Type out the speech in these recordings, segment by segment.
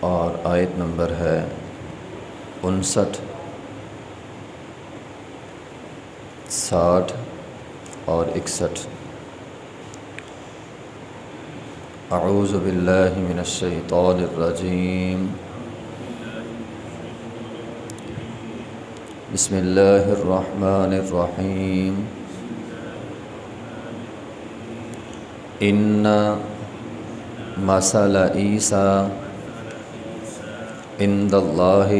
اور آیت نمبر ہے انسٹھ، ساٹھ اور اکسٹھ۔ اعوذ باللہ من الشیطان الرجیم۔ بسم اللہ الرحمن الرحیم۔ ان مثل عیسیٰ عند اللہ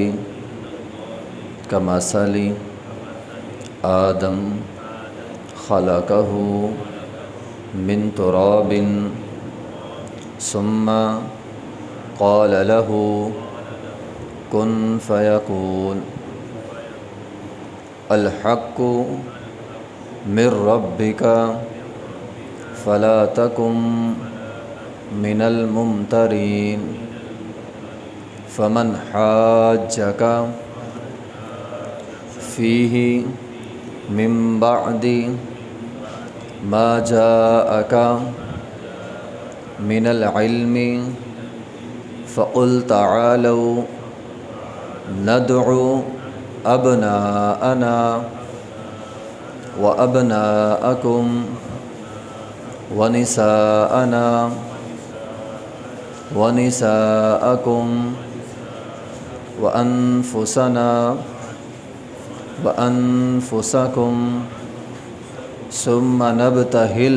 كمثل آدم خلقه من تراب ثم قال له كن فيكون. الحق من ربك فلا تكن من الممترين. فمن حاجك فيه من بعد ما جاءك من العلم فقل تعالوا ندعو أبناءنا وأبناءكم ونساءنا ونساءكم وأنفسنا وأنفسكم ثم نبتهل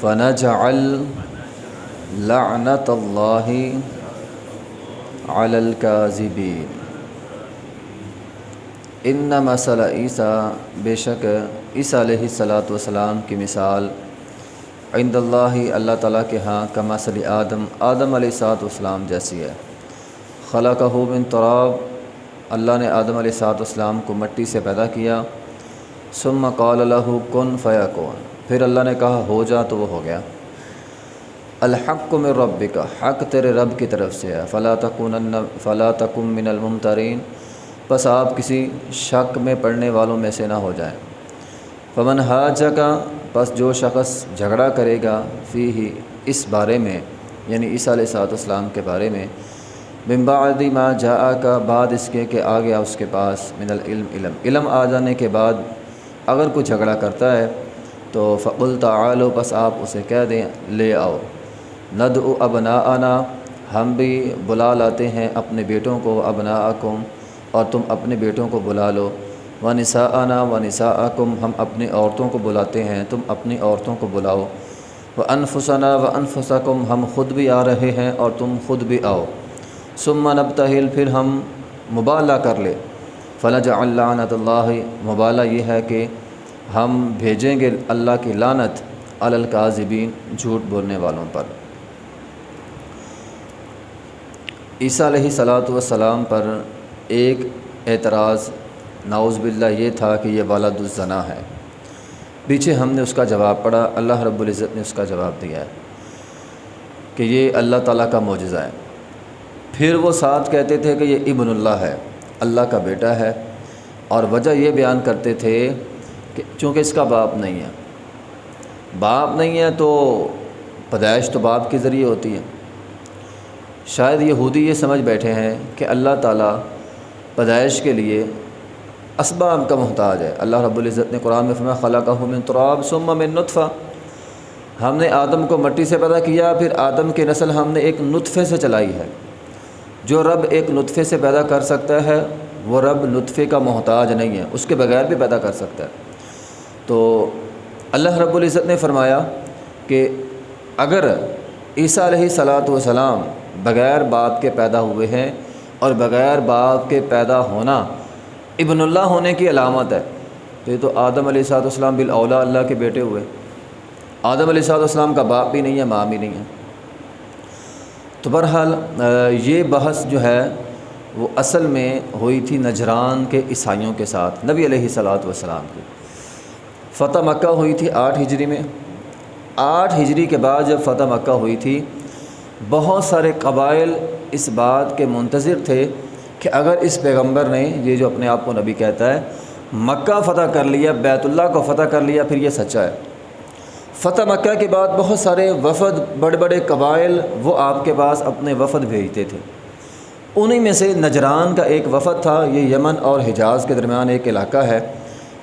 فنجعل لعنة الله على الكاذبين. ان مسئلہ عیسیٰ بے شک عیسیٰ علیہ الصلاۃ والسلام کی مثال عند اللہ اللہ تعالیٰ کے ہاں کا مسل آدم آدم علیہ السلاۃ والسلام جیسی ہے۔ خلا کا من تراب، اللہ نے آدم علیہ السلاۃ والسلام کو مٹی سے پیدا کیا، ثم قال اللہ کن فیا کون پھر اللہ نے کہا، ہو جا تو وہ ہو گیا۔ الحق میں رب کا حق تیرے رب کی طرف سے ہے۔ فلاں تکن فلاں تکم من الممترین۔ بس آپ کسی شک میں پڑھنے والوں میں سے نہ ہو جائیں۔ پمن حاج کا بس جو شخص جھگڑا کرے گا فی ہی اس بارے میں یعنی عیسیٰ علیہ صاحب السلام کے بارے میں بمبادی ما جا کا بعد اس کے کہ آ گیا اس کے پاس، من العلم، علم۔ علم آ جانے کے بعد اگر کوئی جھگڑا کرتا ہے تو فعل تعالو، بس آپ اسے کہہ دیں، لے آؤ۔ ند او ابنا آنا ہم بھی بلا لاتے ہیں اپنے بیٹوں کو ابنا اور تم اپنے بیٹوں کو بلا لو۔ و نسا آنا و نسا ہم اپنی عورتوں کو بلاتے ہیں، تم اپنی عورتوں کو بلاؤ۔ و انفسنا و انفسکم ہم خود بھی آ رہے ہیں اور تم خود بھی آؤ۔ ثم نبتہل، پھر ہم مبالہ کر لے۔ فلج اللہ نت اللہ مبالہ یہ ہے کہ ہم بھیجیں گے اللہ کی لانت الکاذبین، جھوٹ بولنے والوں پر۔ عیسیٰ علیہ صلاۃ والسلام پر ایک اعتراض ناؤز باللہ، یہ تھا کہ یہ والد الزنا ہے۔ پیچھے ہم نے اس کا جواب پڑھا، اللہ رب العزت نے اس کا جواب دیا ہے کہ یہ اللہ تعالیٰ کا معجزہ ہے۔ پھر وہ ساتھ کہتے تھے کہ یہ ابن اللہ ہے، اللہ کا بیٹا ہے۔ اور وجہ یہ بیان کرتے تھے کہ چونکہ اس کا باپ نہیں ہے۔ باپ نہیں ہے تو پیدائش تو باپ کے ذریعے ہوتی ہے۔ شاید یہودی یہ سمجھ بیٹھے ہیں کہ اللہ تعالیٰ پیدائش کے لیے اسباب کا محتاج ہے۔ اللہ رب العزت نے قرآن میں فرمایا خلا کا من تراب ثم من نطفہ۔ ہم نے آدم کو مٹی سے پیدا کیا، پھر آدم کی نسل ہم نے ایک نطفے سے چلائی ہے۔ جو رب ایک نطفے سے پیدا کر سکتا ہے، وہ رب نطفے کا محتاج نہیں ہے، اس کے بغیر بھی پیدا کر سکتا ہے۔ تو اللہ رب العزت نے فرمایا کہ اگر عیسیٰ علیہ صلاۃ وسلام بغیر باپ کے پیدا ہوئے ہیں اور بغیر باپ کے پیدا ہونا ابن اللہ ہونے کی علامت ہے، تو یہ تو آدم علیہ صاحب السلام بالاولا اللہ کے بیٹے ہوئے۔ آدم علیہ صاحب السلام کا باپ بھی نہیں ہے، ماں بھی نہیں ہے۔ تو بہرحال یہ بحث جو ہے، وہ اصل میں ہوئی تھی نجران کے عیسائیوں کے ساتھ، نبی علیہ صلاۃ والسلام کی۔ فتح مکہ ہوئی تھی آٹھ ہجری میں۔ آٹھ ہجری کے بعد جب فتح مکہ ہوئی تھی، بہت سارے قبائل اس بات کے منتظر تھے کہ اگر اس پیغمبر نے یہ جو اپنے آپ کو نبی کہتا ہے، مکہ فتح کر لیا، بیت اللہ کو فتح کر لیا، پھر یہ سچا ہے۔ فتح مکہ کے بعد بہت سارے وفد، بڑے بڑے قبائل وہ آپ کے پاس اپنے وفد بھیجتے تھے۔ انہی میں سے نجران کا ایک وفد تھا، یہ یمن اور حجاز کے درمیان ایک علاقہ ہے۔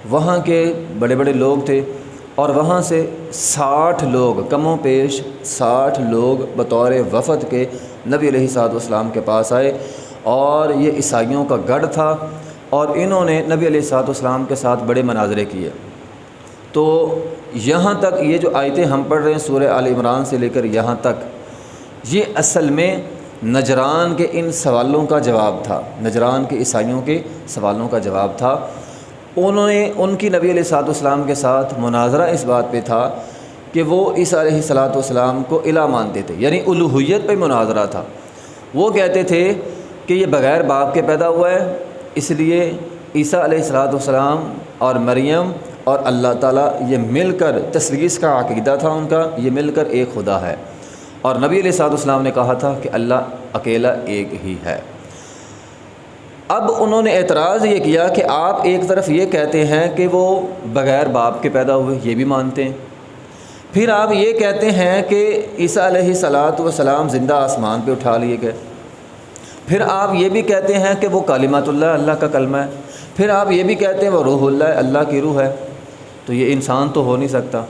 وہاں کے بڑے بڑے لوگ تھے اور وہاں سے ساٹھ لوگ، کم و پیش ساٹھ لوگ بطور وفد کے نبی علیہ صاحب والسلام کے پاس آئے اور یہ عیسائیوں کا گڑھ تھا اور انہوں نے نبی علیہ صاحب والسلام کے ساتھ بڑے مناظرے کیے۔ تو یہاں تک، یہ جو آیتیں ہم پڑھ رہے ہیں سورہ عال عمران سے لے کر یہاں تک، یہ اصل میں نجران کے ان سوالوں کا جواب تھا۔ نجران کے عیسائیوں کے سوالوں کا جواب تھا۔ انہوں نے، ان کی نبی علیہ صاحب والسلام کے ساتھ مناظرہ اس بات پہ تھا کہ وہ عیسیٰ علیہ صلاۃ والسلام کو الہ مانتے تھے یعنی الوحیت پہ مناظرہ تھا۔ وہ کہتے تھے کہ یہ بغیر باپ کے پیدا ہوا ہے، اس لیے عیسیٰ علیہ السلاۃ والسلام اور مریم اور اللہ تعالیٰ یہ مل کر تصویس کا عقیدہ تھا ان کا، یہ مل کر ایک خدا ہے۔ اور نبی علیہ صاحب والسلام نے کہا تھا کہ اللہ اکیلا ایک ہی ہے۔ اب انہوں نے اعتراض یہ کیا کہ آپ ایک طرف یہ کہتے ہیں کہ وہ بغیر باپ کے پیدا ہوئے، یہ بھی مانتے ہیں۔ پھر آپ یہ کہتے ہیں کہ عیسیٰ علیہ صلاۃ وسلام زندہ آسمان پہ اٹھا لیے گئے۔ پھر آپ یہ بھی کہتے ہیں کہ وہ کالمات اللہ اللہ کا کلمہ ہے۔ پھر آپ یہ بھی کہتے ہیں وہ روح اللہ اللہ کی روح ہے۔ تو یہ انسان تو ہو نہیں سکتا۔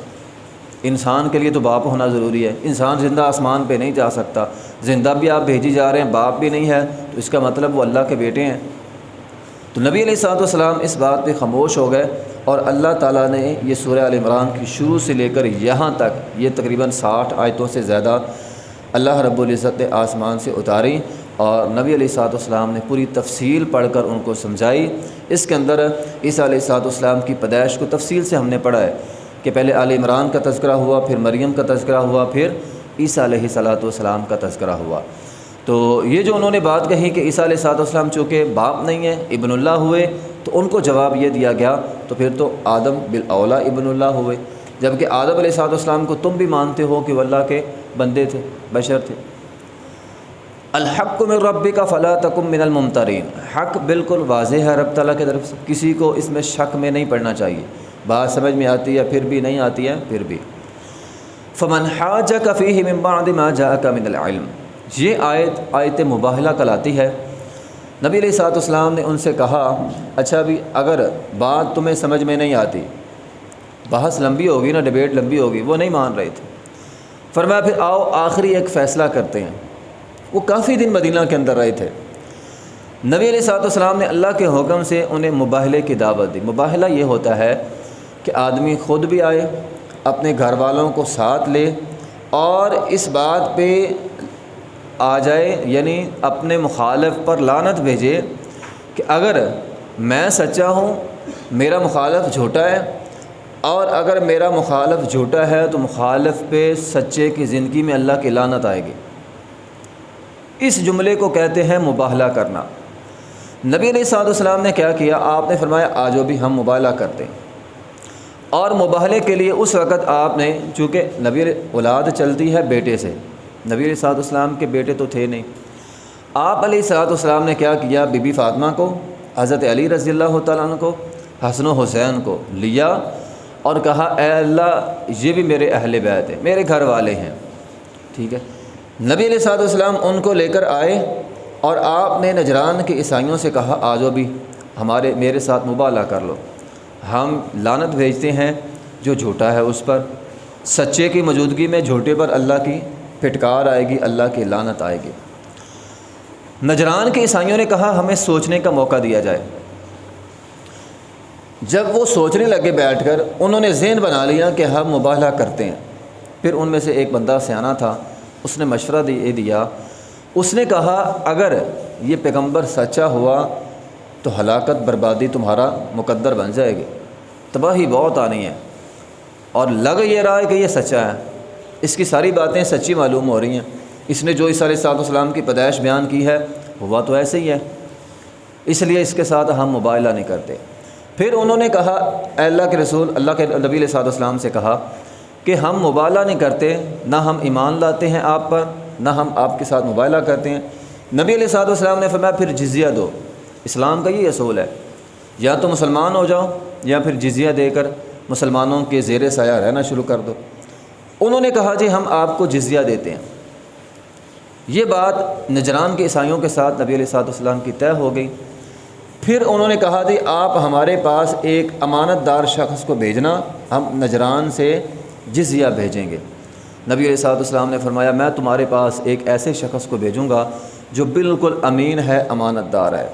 انسان کے لیے تو باپ ہونا ضروری ہے۔ انسان زندہ آسمان پہ نہیں جا سکتا۔ زندہ بھی آپ بھیجی جا رہے ہیں، باپ بھی نہیں ہے۔ تو اس کا مطلب وہ اللہ کے بیٹے ہیں۔ تو نبی علیہ صاحب والسلام اس بات پہ خاموش ہو گئے اور اللہ تعالیٰ نے یہ سورہ عال عمران کی شروع سے لے کر یہاں تک یہ تقریباً ساٹھ آیتوں سے زیادہ اللہ رب العزت نے آسمان سے اتاری۔ اور نبی علیہ صاحب والسلام نے پوری تفصیل پڑھ کر ان کو سمجھائی۔ اس کے اندر عیسیٰ علیہ صاحب والسلام کی پیدائش کو تفصیل سے ہم نے پڑھا ہے کہ پہلے عال عمران کا تذکرہ ہوا، پھر مریم کا تذکرہ ہوا، پھر عیسیٰ علیہ صلاۃ والسلام کا تذکرہ ہوا۔ تو یہ جو انہوں نے بات کہی کہ عیسیٰ علیہ صاحب والسلام چونکہ باپ نہیں ہے ابن اللہ ہوئے، تو ان کو جواب یہ دیا گیا، تو پھر تو آدم بالاولا ابن اللہ ہوئے۔ جبکہ آدم علیہ صاحب والسلام کو تم بھی مانتے ہو کہ وہ اللہ کے بندے تھے، بشر تھے۔ الحق میں ربی کا فلاں تکم من الممترین۔ حق بالکل واضح ہے، رب تعالیٰ کی طرف سے۔ کسی کو اس میں شک میں نہیں پڑنا چاہیے۔ بات سمجھ میں آتی ہے، پھر بھی نہیں آتی ہے، پھر بھی۔ فمن حاج کفی من بعد ما جاءك من العلم۔ یہ آیت آیت مباہلہ کلاتی ہے۔ نبی علیہ صاحب اسلام نے ان سے کہا اچھا بھی اگر بات تمہیں سمجھ میں نہیں آتی، بحث لمبی ہوگی نا، ڈبیٹ لمبی ہوگی، وہ نہیں مان رہے تھے۔ فرمایا، پھر آؤ، آخری ایک فیصلہ کرتے ہیں۔ وہ کافی دن مدینہ کے اندر رہے تھے۔ نبی علیہ صاحب السلام نے اللہ کے حکم سے انہیں مباہلے کی دعوت دی۔ مباہلہ یہ ہوتا ہے کہ آدمی خود بھی آئے، اپنے گھر والوں کو ساتھ لے اور اس بات پہ آ جائے یعنی اپنے مخالف پر لانت بھیجے کہ اگر میں سچا ہوں، میرا مخالف جھوٹا ہے، اور اگر میرا مخالف جھوٹا ہے تو مخالف پہ سچے کی زندگی میں اللہ کی لانت آئے گی۔ اس جملے کو کہتے ہیں مباہلہ کرنا۔ نبی علیہ صاحب السلام نے کیا کیا؟ آپ نے فرمایا آجو بھی ہم مباہلہ کرتے ہیں۔ اور مباہلے کے لیے اس وقت آپ نے، چونکہ نبی اولاد چلتی ہے بیٹے سے، نبی علیہ صاحب السلام کے بیٹے تو تھے نہیں۔ آپ علیہ صلاحت والسلام نے کیا کیا؟ بی بی فاطمہ کو، حضرت علی رضی اللہ تعالیٰ عنہ کو، حسن و حسین کو لیا اور کہا، اے اللہ، یہ بھی میرے اہل بیت ہیں، میرے گھر والے ہیں۔ ٹھیک ہے؟ نبی علیہ صاحب السلام ان کو لے کر آئے اور آپ نے نجران کے عیسائیوں سے کہا آجو بھی، ہمارے، میرے ساتھ مبالہ کر لو۔ ہم لانت بھیجتے ہیں جو جھوٹا ہے اس پر۔ سچے کی موجودگی میں جھوٹے پر اللہ کی پھٹکار آئے گی، اللہ کی لانت آئے گی۔ نجران کے عیسائیوں نے کہا، ہمیں سوچنے کا موقع دیا جائے۔ جب وہ سوچنے لگے بیٹھ کر، انہوں نے ذہن بنا لیا کہ ہم مباہلہ کرتے ہیں۔ پھر ان میں سے ایک بندہ سیاح تھا۔ اس نے مشورہ دے دیا۔ اس نے کہا، اگر یہ پیغمبر سچا ہوا تو ہلاکت بربادی تمہارا مقدر بن جائے گی۔ تباہی بہت آنی ہے۔ اور لگ یہ رہا ہے کہ یہ سچا ہے۔ اس کی ساری باتیں سچی معلوم ہو رہی ہیں۔ اس نے جو اس علیہ صاحب السلام کی پیدائش بیان کی ہے ہوا تو ایسے ہی ہے۔ اس لیے اس کے ساتھ ہم مباہلہ نہیں کرتے۔ پھر انہوں نے کہا، اے اللہ کے رسول، اللہ کے نبی علیہ صاحب السلام سے کہا کہ ہم مبالہ نہیں کرتے، نہ ہم ایمان لاتے ہیں آپ پر، نہ ہم آپ کے ساتھ مبالہ کرتے ہیں۔ نبی علیہ صاحب السلام نے فرمایا، پھر جزیہ دو۔ اسلام کا یہ اصول ہے، یا تو مسلمان ہو جاؤ، یا پھر جزیہ دے کر مسلمانوں کے زیر سایہ رہنا شروع کر دو۔ انہوں نے کہا جی ہم آپ کو جزیہ دیتے ہیں۔ یہ بات نجران کے عیسائیوں کے ساتھ نبی علیہ صاحب السلام کی طے ہو گئی۔ پھر انہوں نے کہا جی آپ ہمارے پاس ایک امانت دار شخص کو بھیجنا، ہم نجران سے جزیہ بھیجیں گے۔ نبی علیہ صاحب السلام نے فرمایا، میں تمہارے پاس ایک ایسے شخص کو بھیجوں گا جو بالکل امین ہے، امانت دار ہے۔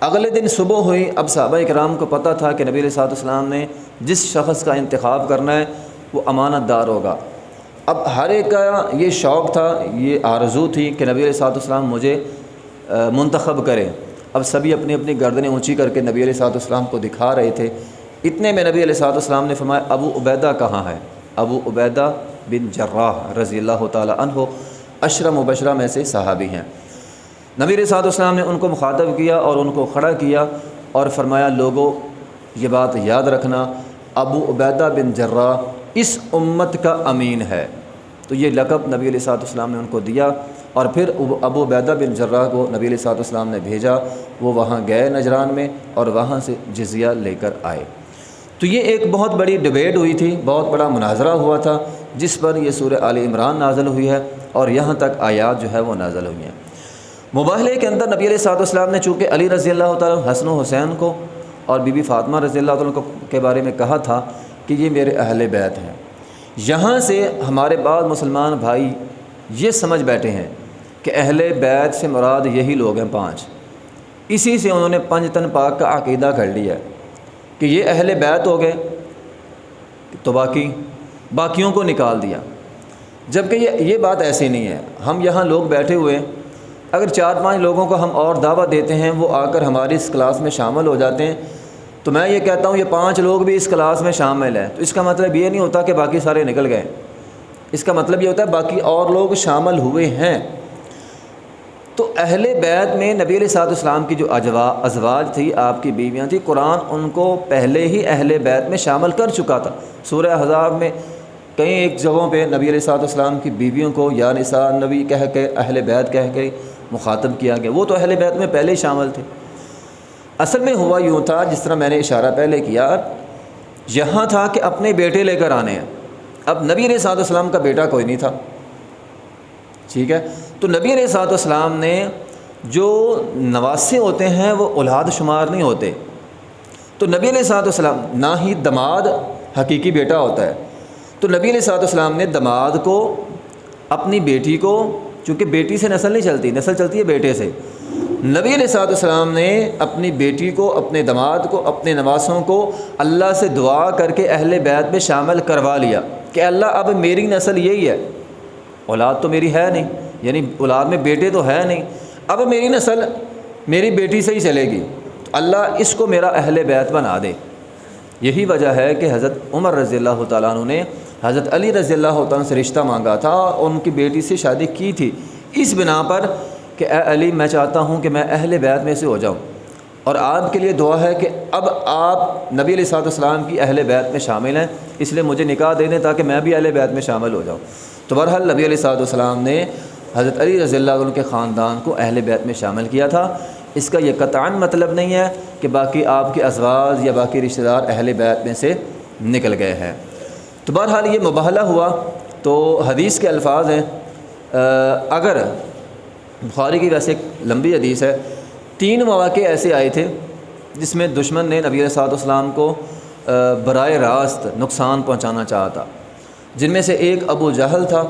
اگلے دن صبح ہوئی، اب صحابہ اکرام کو پتہ تھا کہ نبی علیہ صاحب السلام نے جس شخص کا انتخاب کرنا ہے، وہ امانت دار ہوگا۔ اب ہر ایک کا یہ شوق تھا، یہ آرزو تھی کہ نبی علیہ صاحب السلام مجھے منتخب کریں۔ اب سبھی اپنی اپنی گردنیں اونچی کر کے نبی علیہ صاحب السلام کو دکھا رہے تھے۔ اتنے میں نبی علیہ صاحب السلام نے فرمایا، ابو عبیدہ کہاں ہے؟ ابو عبیدہ بن جراح رضی اللہ تعالیٰ عنہ اشرم و بشرہ میں سے صحابی ہیں۔ نبی علیہ صاحب السلام نے ان کو مخاطب کیا اور ان کو کھڑا کیا اور فرمایا لوگوں یہ بات یاد رکھنا، ابو عبیدہ بن جراح اس امت کا امین ہے۔ تو یہ لقب نبی علیہ صاحب السلام نے ان کو دیا اور پھر ابو بیدہ بن جرہ کو نبی علیہ صاحب السلام نے بھیجا۔ وہ وہاں گئے نجران میں اور وہاں سے جزیہ لے کر آئے۔ تو یہ ایک بہت بڑی ڈبیٹ ہوئی تھی، بہت بڑا مناظرہ ہوا تھا، جس پر یہ سورہ علی عمران نازل ہوئی ہے اور یہاں تک آیات جو ہے وہ نازل ہوئی ہیں۔ مباحلے کے اندر نبی علیہ صاحب السلام نے چونکہ علی رضی اللہ تعالیٰ حسن و حسین کو اور بی بی فاطمہ رضی اللہ تعالیٰ کے بارے میں کہا تھا کہ یہ میرے اہل بیت ہیں۔ یہاں سے ہمارے بعض مسلمان بھائی یہ سمجھ بیٹھے ہیں کہ اہل بیت سے مراد یہی لوگ ہیں پانچ۔ اسی سے انہوں نے پنج تن پاک کا عقیدہ کر لیا۔ ہے کہ یہ اہل بیت ہو گئے، تو باقی، باقیوں کو نکال دیا۔ جبکہ یہ یہ بات ایسی نہیں ہے۔ ہم یہاں لوگ بیٹھے ہوئے، اگر چار پانچ لوگوں کو ہم اور دعویٰ دیتے ہیں، وہ آ کر ہماری اس کلاس میں شامل ہو جاتے ہیں، تو میں یہ کہتا ہوں، یہ پانچ لوگ بھی اس کلاس میں شامل ہیں۔ تو اس کا مطلب یہ نہیں ہوتا کہ باقی سارے نکل گئے۔ اس کا مطلب یہ ہوتا ہے، باقی اور لوگ شامل ہوئے ہیں۔ تو اہل بیت میں نبی علیہ صاحب السلام کی جو اجوا، ازواج تھی، آپ کی بیویاں تھیں، قرآن ان کو پہلے ہی اہل بیت میں شامل کر چکا تھا۔ سورہ حضاب میں کئی ایک جگہوں پہ نبی علیہ صاحب السلام کی بیویوں کو یا نساء نبی کہہ کے، اہل بیت کہہ کے مخاطب کیا گیا۔ وہ تو اہل بیت میں پہلے ہی شامل تھے۔ اصل میں ہوا یوں تھا، جس طرح میں نے اشارہ پہلے کیا، یہاں تھا کہ اپنے بیٹے لے کر آنے ہیں۔ اب نبی علیہ صاحب السلام کا بیٹا کوئی نہیں تھا۔ ٹھیک ہے؟ تو نبی علیہ صاحب السلام نے جو نواسے ہوتے ہیں وہ اولاد شمار نہیں ہوتے۔ تو نبی علیہ صاحب السلام نہ ہی دماد حقیقی بیٹا ہوتا ہے۔ تو نبی علیہ صاحب السلام نے دماد کو، اپنی بیٹی کو، چونکہ بیٹی سے نسل نہیں چلتی، نسل چلتی ہے بیٹے سے۔ نبی علیہ صاحب السلام نے اپنی بیٹی کو، اپنے دماد کو، اپنے نواسوں کو اللہ سے دعا کر کے اہل بیت میں شامل کروا لیا کہ اللہ، اب میری نسل یہی ہے۔ اولاد تو میری ہے نہیں یعنی اولاد میں بیٹے تو ہے نہیں۔ اب میری نسل میری بیٹی سے ہی چلے گی۔ اللہ اس کو میرا اہل بیت بنا دے۔ یہی وجہ ہے کہ حضرت عمر رضی اللہ تعالیٰ عنہ نے حضرت علی رضی اللہ تعالیٰ سے رشتہ مانگا تھا اور ان کی بیٹی سے شادی کی تھی۔ اس بنا پر کہ اے علی، میں چاہتا ہوں کہ میں اہل بیت میں سے ہو جاؤں۔ اور آپ کے لیے دعا ہے کہ اب آپ نبی علیہ صاحب السلام کی اہل بیت میں شامل ہیں۔ اس لیے مجھے نکاح دے دیں تاکہ میں بھی اہل بیت میں شامل ہو جاؤں۔ تو بہرحال نبی علیہ صاحب السلام نے حضرت علی رضی اللہ عنہ کے خاندان کو اہل بیت میں شامل کیا تھا۔ اس کا یہ قطعا مطلب نہیں ہے کہ باقی آپ کے ازواج یا باقی رشتہ دار اہل بیت میں سے نکل گئے ہیں۔ تو بہرحال یہ مباحلہ ہوا۔ تو حدیث کے الفاظ ہیں۔ اگر بخاری کی ویسے ایک لمبی حدیث ہے۔ تین مواقع ایسے آئے تھے جس میں دشمن نے نبی صاحب السلام کو برائے راست نقصان پہنچانا چاہا تھا۔ جن میں سے ایک ابو جہل تھا۔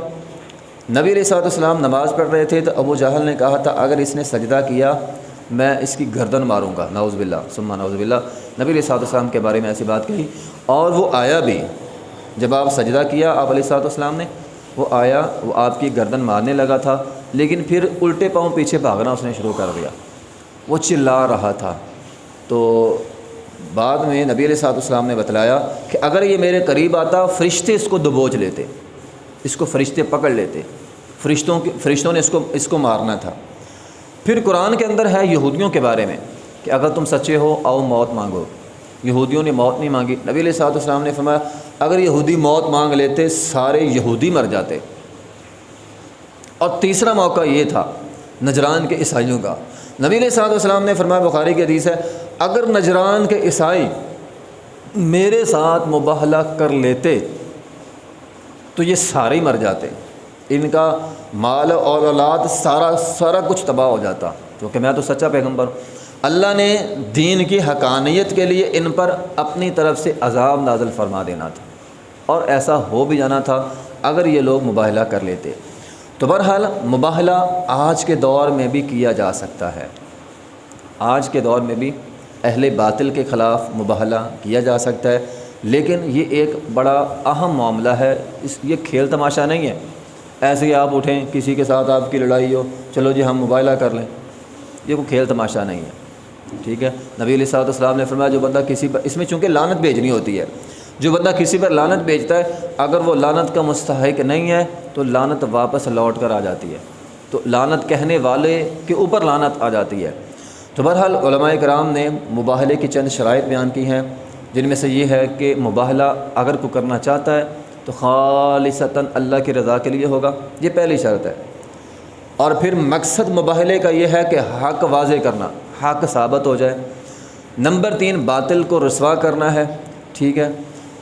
نبی علیہ صاحب السلام نماز پڑھ رہے تھے تو ابو جہل نے کہا تھا، اگر اس نے سجدہ کیا، میں اس کی گردن ماروں گا۔ ناؤز باللہ سما ناؤز باللہ۔ نبی علیہ صاحب السلام کے بارے میں ایسی بات کہی۔ اور وہ آیا بھی۔ جب آپ سجدہ کیا آپ علیہ صاحب السلام نے، وہ آیا، وہ آپ کی گردن مارنے لگا تھا، لیکن پھر الٹے پاؤں پیچھے بھاگنا اس نے شروع کر دیا۔ وہ چلا رہا تھا۔ تو بعد میں نبی علیہ صاحب السلام نے بتلایا کہ اگر یہ میرے قریب آتا، فرشتے اس کو دبوچ لیتے، اس کو فرشتے پکڑ لیتے، فرشتوں کے فرشتوں نے اس کو اس کو مارنا تھا۔ پھر قرآن کے اندر ہے یہودیوں کے بارے میں کہ اگر تم سچے ہو، آؤ موت مانگو۔ یہودیوں نے موت نہیں مانگی۔ نبی علیہ صاحب السلام نے فرمایا، اگر یہودی موت مانگ لیتے، سارے یہودی مر جاتے۔ اور تیسرا موقع یہ تھا، نجران کے عیسائیوں کا۔ نبی علیہ صاحب السلام نے فرمایا، بخاری کی حدیث ہے اگر نجران کے عیسائی میرے ساتھ مباہلہ کر لیتے تو یہ سارے ہی مر جاتے۔ ان کا مال اور اولاد سارا سارا کچھ تباہ ہو جاتا۔ کیونکہ میں تو سچا پیغمبر ہوں۔ اللہ نے دین کی حقانیت کے لیے ان پر اپنی طرف سے عذاب نازل فرما دینا تھا۔ اور ایسا ہو بھی جانا تھا اگر یہ لوگ مباہلہ کر لیتے۔ تو بہرحال مباہلہ آج کے دور میں بھی کیا جا سکتا ہے۔ آج کے دور میں بھی اہل باطل کے خلاف مباہلہ کیا جا سکتا ہے۔ لیکن یہ ایک بڑا اہم معاملہ ہے۔ اس، یہ کھیل تماشا نہیں ہے۔ ایسے ہی آپ اٹھیں، کسی کے ساتھ آپ کی لڑائی ہو، چلو جی ہم مباہلہ کر لیں۔ یہ کوئی کھیل تماشا نہیں ہے۔ ٹھیک ہے؟ نبی علیہ صاحب السلام نے فرمایا، جو بندہ کسی پر، اس میں چونکہ لانت بھیجنی ہوتی ہے، جو بندہ کسی پر لانت بھیجتا ہے، اگر وہ لانت کا مستحق نہیں ہے، تو لانت واپس لوٹ کر آ جاتی ہے۔ تو لانت کہنے والے کے اوپر لانت آ جاتی ہے۔ تو بہرحال علماء کرام نے مباہلے کی چند شرائط بیان کی ہیں، جن میں سے یہ ہے کہ مباہلہ اگر کوئی کرنا چاہتا ہے تو خالصتاً اللہ کی رضا کے لیے ہوگا، یہ پہلی شرط ہے۔ اور پھر مقصد مباہلے کا یہ ہے کہ حق واضح کرنا، حق ثابت ہو جائے۔ نمبر تین، باطل کو رسوا کرنا ہے، ٹھیک ہے۔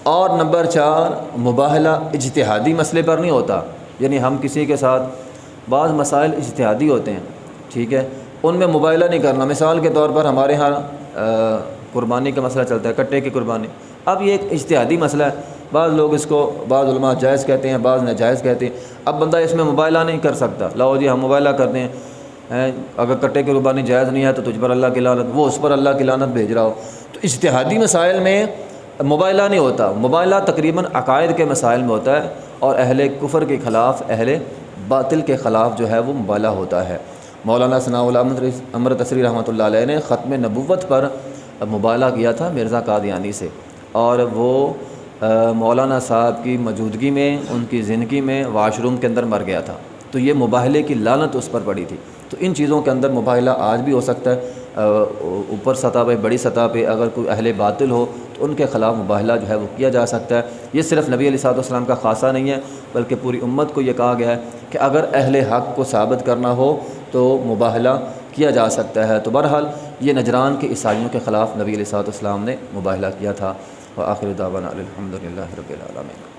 اور نمبر چار، مباہلہ اجتہادی مسئلے پر نہیں ہوتا یعنی ہم کسی کے ساتھ بعض مسائل اجتہادی ہوتے ہیں، ٹھیک ہے۔ ان میں مباہلہ نہیں کرنا۔ مثال کے طور پر ہمارے ہاں قربانی کا مسئلہ چلتا ہے، کٹے کی قربانی۔ اب یہ ایک اجتہادی مسئلہ ہے۔ بعض لوگ اس کو، بعض علماء جائز کہتے ہیں، بعض ناجائز کہتے ہیں۔ اب بندہ اس میں مباہلہ نہیں کر سکتا۔ لاؤ جی ہم مباہلہ کرتے ہیں، اگر کٹے کی قربانی جائز نہیں ہے تو تجھ پر اللہ کی لانت وہ اس پر اللہ کی لانت بھیج رہا ہو۔ تو اجتہادی مسائل میں مباہلہ نہیں ہوتا۔ مباہلہ تقریباً عقائد کے مسائل میں ہوتا ہے اور اہل کفر کے خلاف، اہل باطل کے خلاف جو ہے وہ مباہلہ ہوتا ہے۔ مولانا ثناء اللہ امر تصری رحمۃ اللہ علیہ نے ختم نبوت پر مباہلہ کیا تھا مرزا قادیانی سے۔ اور وہ مولانا صاحب کی موجودگی میں، ان کی زندگی میں واش روم کے اندر مر گیا تھا۔ تو یہ مباہلے کی لانت اس پر پڑی تھی۔ تو ان چیزوں کے اندر مباہلہ آج بھی ہو سکتا ہے۔ اوپر سطح پہ، بڑی سطح پہ اگر کوئی اہل باطل ہو، تو ان کے خلاف مباہلہ جو ہے وہ کیا جا سکتا ہے۔ یہ صرف نبی علیہ صاحب السلام کا خاصہ نہیں ہے، بلکہ پوری امت کو یہ کہا گیا ہے کہ اگر اہل حق کو ثابت کرنا ہو تو مباہلہ کیا جا سکتا ہے۔ تو بہرحال یہ نجران کے عیسائیوں کے خلاف نبی علیہ السلام نے مباہلہ کیا تھا۔ اور آخر دعوانا الحمد للہ رب العالمین۔